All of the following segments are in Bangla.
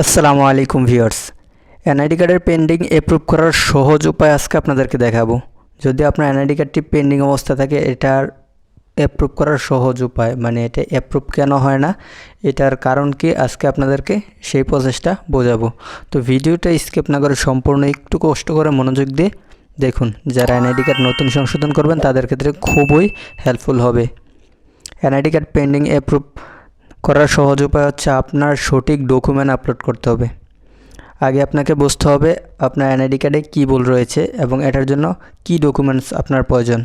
আসসালামু আলাইকুম ভিউয়ার্স। এনআইডি কার্ডের পেন্ডিং অ্যাপ্রুভ করার সহজ উপায় আজকে আপনাদেরকে দেখাবো। যদি আপনার এনআইডি কার্ডটি পেন্ডিং অবস্থা থাকে, এটার অ্যাপ্রুভ করার সহজ উপায় মানে এটা অ্যাপ্রুভ কেন হয় না, এটার কারণ কি আজকে আপনাদেরকে সেই প্রসেসটা বোঝাবো। তো ভিডিওটা স্কিপ না করে সম্পূর্ণ একটু কষ্ট করে মনোযোগ দিয়ে দেখুন। যারা এনআইডি কার্ড নতুন সংশোধন করবেন, তাদের ক্ষেত্রে খুবই হেল্পফুল হবে। এনআইডি কার্ড পেন্ডিং অ্যাপ্রুভ করার সহজ উপায় হচ্ছে আপনার সঠিক ডকুমেন্ট আপলোড করতে হবে। আগে আপনাকে বুঝতে হবে আপনার এনআইডি কার্ডে কী ভুল রয়েছে এবং এটার জন্য কী ডকুমেন্টস আপনার প্রয়োজন।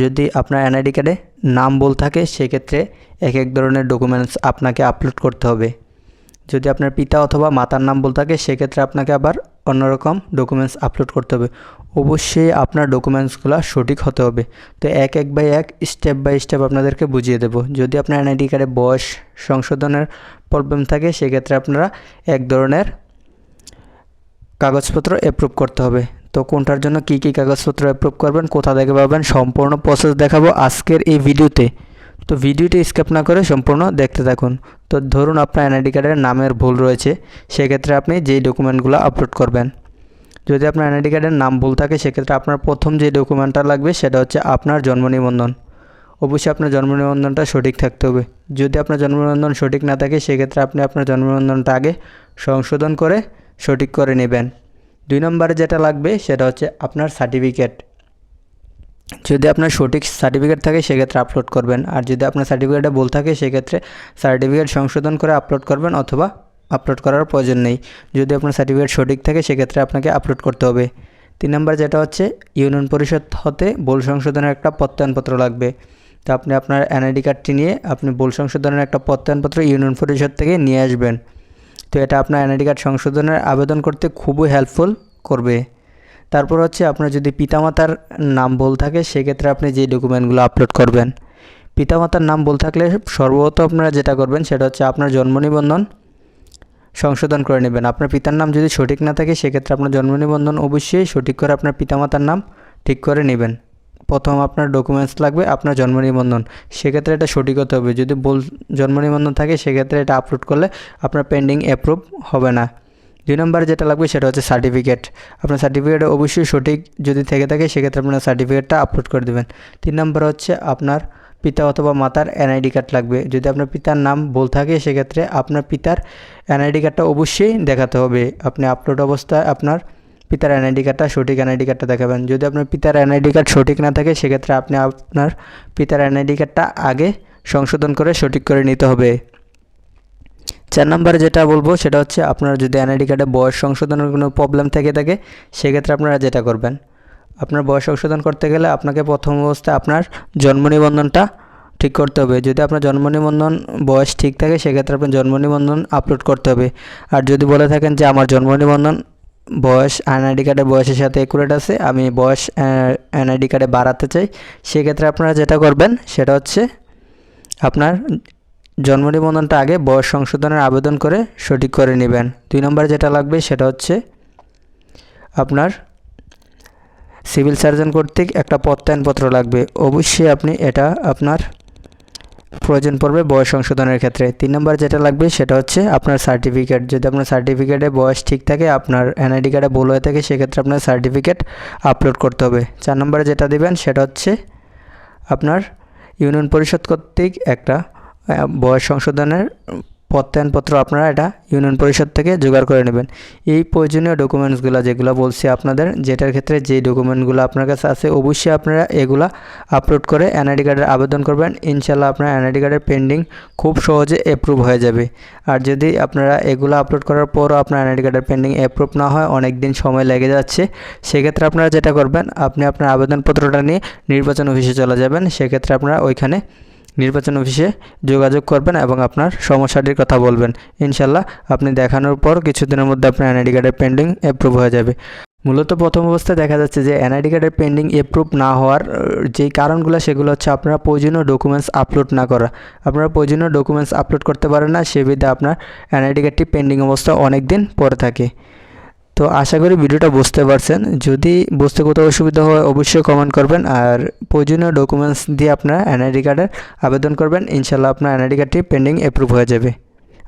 যদি আপনার এনআইডি কার্ডে নাম বল থাকে, সেক্ষেত্রে এক এক ধরনের ডকুমেন্টস আপনাকে আপলোড করতে হবে। যদি আপনার পিতা অথবা মাতার নাম বল থাকে, সেক্ষেত্রে আপনাকে আবার অন্যরকম ডকুমেন্টস আপলোড করতে হবে। অবশ্যই আপনার ডকুমেন্টসগুলো সঠিক হতে হবে। তো এক এক বাই এক স্টেপ বাই স্টেপ আপনাদেরকে বুঝিয়ে দেবো। যদি আপনার এনআইডি কার্ডে বয়স, সংশোধনের প্রবলেম থাকে, সেক্ষেত্রে আপনারা এক ধরনের কাগজপত্র অ্যাপ্রুভ করতে হবে। তো কোনটার জন্য কী কী কাগজপত্র অ্যাপ্রুভ করবেন, কোথা থেকে পাবেন, সম্পূর্ণ প্রসেস দেখাবো আজকের এই ভিডিওতে তো ভিডিওটি স্কিপ না করে সম্পূর্ণ দেখতে থাকুন। তো ধরুন আপনার এনআইডি কার্ডের নামের ভুল রয়েছে, সেক্ষেত্রে আপনি যেই ডকুমেন্টগুলো আপলোড করবেন। যদি আপনার এনআইডি কার্ডের নাম ভুল থাকে, সেক্ষেত্রে আপনার প্রথম যে ডকুমেন্টটা লাগবে, সেটা হচ্ছে আপনার জন্ম নিবন্ধন। অবশ্যই আপনার জন্ম নিবন্ধনটা সঠিক থাকতে হবে। যদি আপনার জন্ম নিবন্ধন সঠিক না থাকে, সেক্ষেত্রে আপনি আপনার জন্ম নিবন্ধনটা আগে সংশোধন করে সঠিক করে নেবেন। দুই নম্বরে যেটা লাগবে, সেটা হচ্ছে আপনার সার্টিফিকেট যদি আপনার সঠিক সার্টিফিকেট থাকে, সেক্ষেত্রে আপলোড করবেন। আর যদি আপনার সার্টিফিকেটে ভুল থাকে, সেক্ষেত্রে সার্টিফিকেট সংশোধন করে আপলোড করবেন অথবা আপলোড করার প্রয়োজন নেই। যদি আপনার সার্টিফিকেট সঠিক থাকে, সেক্ষেত্রে আপনাকে আপলোড করতে হবে। তিন নম্বর যেটা হচ্ছে, ইউনিয়ন পরিষদ হতে ভুল সংশোধনের একটা প্রত্যয়নপত্র লাগবে। তো আপনি আপনার এনআইডি কার্ডটি নিয়ে আপনি ভুল সংশোধনের একটা প্রত্যয়নপত্র ইউনিয়ন পরিষদ থেকে নিয়ে আসবেন। তো এটা আপনার এনআইডি কার্ড সংশোধনের আবেদন করতে খুবই হেল্পফুল করবে। তারপর হচ্ছে আপনার যদি পিতামাতার নাম ভুল থাকে, সেক্ষেত্রে আপনি যে ডকুমেন্টগুলো আপলোড করবেন, পিতামাতার নাম ভুল থাকলে সর্বপ্রথম আপনারা যেটা করবেন, সেটা হচ্ছে আপনার জন্ম নিবন্ধন সংশোধন করে নেবেন। আপনার পিতার নাম যদি সঠিক না থাকে, সেক্ষেত্রে আপনার জন্ম নিবন্ধন অবশ্যই সঠিক করে আপনার পিতামাতার নাম ঠিক করে নেবেন। প্রথম আপনার ডকুমেন্টস লাগবে, আপনার জন্ম নিবন্ধন। সেক্ষেত্রে এটা সঠিক হতে হবে। যদি ভুল জন্ম নিবন্ধন থাকে, সেক্ষেত্রে এটা আপলোড করলে আপনার পেন্ডিং অ্যাপ্রুভ হবে না। দুই নম্বরে যেটা লাগবে সেটা হচ্ছে সার্টিফিকেট আপনার সার্টিফিকেট অবশ্যই সঠিক যদি থেকে থাকে, সেক্ষেত্রে আপনার সার্টিফিকেটটা আপলোড করে দেবেন। তিন নম্বর হচ্ছে আপনার পিতা অথবা মাতার এনআইডি কার্ড লাগবে। যদি আপনার পিতার নাম ভুল থাকে, সেক্ষেত্রে আপনার পিতার এনআইডি কার্ডটা অবশ্যই দেখাতে হবে। আপনি আপলোড অবস্থায় আপনার পিতার এনআইডি কার্ডটা সঠিক এনআইডি কার্ডটা দেখাবেন। যদি আপনার পিতার এনআইডি কার্ড সঠিক না থাকে, সেক্ষেত্রে আপনি আপনার পিতার এনআইডি কার্ডটা আগে সংশোধন করে সঠিক করে নিতে হবে। চার নম্বরে যেটা বলব সেটা হচ্ছে আপনার যদি এনআইডি কার্ডে বয়স সংশোধনের কোনো প্রবলেম থেকে থাকে, সেক্ষেত্রে আপনারা যেটা করবেন, আপনার বয়স সংশোধন করতে গেলে আপনাকে প্রথম অবস্থায় আপনার জন্ম নিবন্ধনটা ঠিক করতে হবে। যদি আপনার জন্ম নিবন্ধন বয়স ঠিক থাকে, সেক্ষেত্রে আপনার জন্ম নিবন্ধন আপলোড করতে হবে। আর যদি বলে থাকেন যে আমার জন্ম নিবন্ধন বয়স, এনআইডি কার্ডের বয়সের সাথে একুরেট আছে, আমি বয়স এনআইডি কার্ডে বাড়াতে চাই, সেক্ষেত্রে আপনারা যেটা করবেন, সেটা হচ্ছে আপনার জন্ম নিবন্ধনটা আগে বয়স সংশোধনের আবেদন করে সঠিক করে নেবেন। দুই নম্বর যেটা লাগবে সেটা হচ্ছে আপনার সিভিল সার্জন কর্তৃক একটা প্রত্যয়নপত্র লাগবে। অবশ্যই আপনি এটা আপনার প্রয়োজন পড়বে বয়স সংশোধনের ক্ষেত্রে। তিন নম্বর যেটা লাগবে সেটা হচ্ছে আপনার সার্টিফিকেট। যদি আপনার সার্টিফিকেটে বয়স ঠিক থাকে, আপনার এনআইডি কার্ডে ভুল হয়ে থাকে, সেক্ষেত্রে আপনার সার্টিফিকেট আপলোড করতে হবে। চার নম্বরে যেটা দেবেন সেটা হচ্ছে আপনার ইউনিয়ন পরিষদ কর্তৃক একটা বয়স সংশোধনের প্রত্যয়নপত্র আপনারা এটা ইউনিয়ন পরিষদ থেকে জোগাড় করে নেবেন। এই প্রয়োজনীয় ডকুমেন্টসগুলো যেগুলো বলছি আপনাদের, যেটার ক্ষেত্রে যে ডকুমেন্টগুলো আপনার কাছে আছে, অবশ্যই আপনারা এগুলা আপলোড করে এনআইডি কার্ডের আবেদন করবেন। ইনশাল্লাহ আপনার এনআইডি কার্ডের পেন্ডিং খুব সহজে অ্যাপ্রুভ হয়ে যাবে। আর যদি আপনারা এগুলো আপলোড করার পরও আপনার এনআইডি কার্ডের পেন্ডিং অ্যাপ্রুভ না হয়, অনেক দিন সময় লেগে যাচ্ছে, সেক্ষেত্রে আপনারা যেটা করবেন, আপনি আপনার আবেদনপত্রটা নিয়ে নির্বাচন অফিসে চলে যাবেন। সেক্ষেত্রে আপনারা ওইখানে নির্বাচন অফিসে যোগাযোগ করবেন এবং আপনার সমস্যাটির কথা বলবেন। ইনশাল্লাহ আপনি দেখানোর পর কিছুদিনের মধ্যে আপনার এনআইডি কার্ডের পেন্ডিং অ্যাপ্রুভ হয়ে যাবে। মূলত প্রথম অবস্থায় দেখা যাচ্ছে যে এনআইডি কার্ডের পেন্ডিং অ্যাপ্রুভ না হওয়ার যেই কারণগুলো সেগুলো হচ্ছে আপনারা প্রয়োজনীয় ডকুমেন্টস আপলোড না করা। আপনারা প্রয়োজনীয় ডকুমেন্টস আপলোড করতে পারেন না সেবিধে আপনার এনআইডি কার্ডটি পেন্ডিং অবস্থা অনেক দিন পরে থাকে। তো আশা করি ভিডিওটা বুঝতে পারছেন। যদি বুঝতে কোথাও অসুবিধা হয়, অবশ্যই কমেন্ট করবেন। আর প্রয়োজনীয় ডকুমেন্টস দিয়ে আপনার এনআইডি কার্ডের আবেদন করবেন। ইনশাল্লাহ আপনার এনআইডি কার্ডটি পেন্ডিং অ্যাপ্রুভ হয়ে যাবে।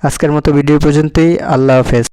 আজকের মতো ভিডিও পর্যন্তই। আল্লাহ হাফেজ।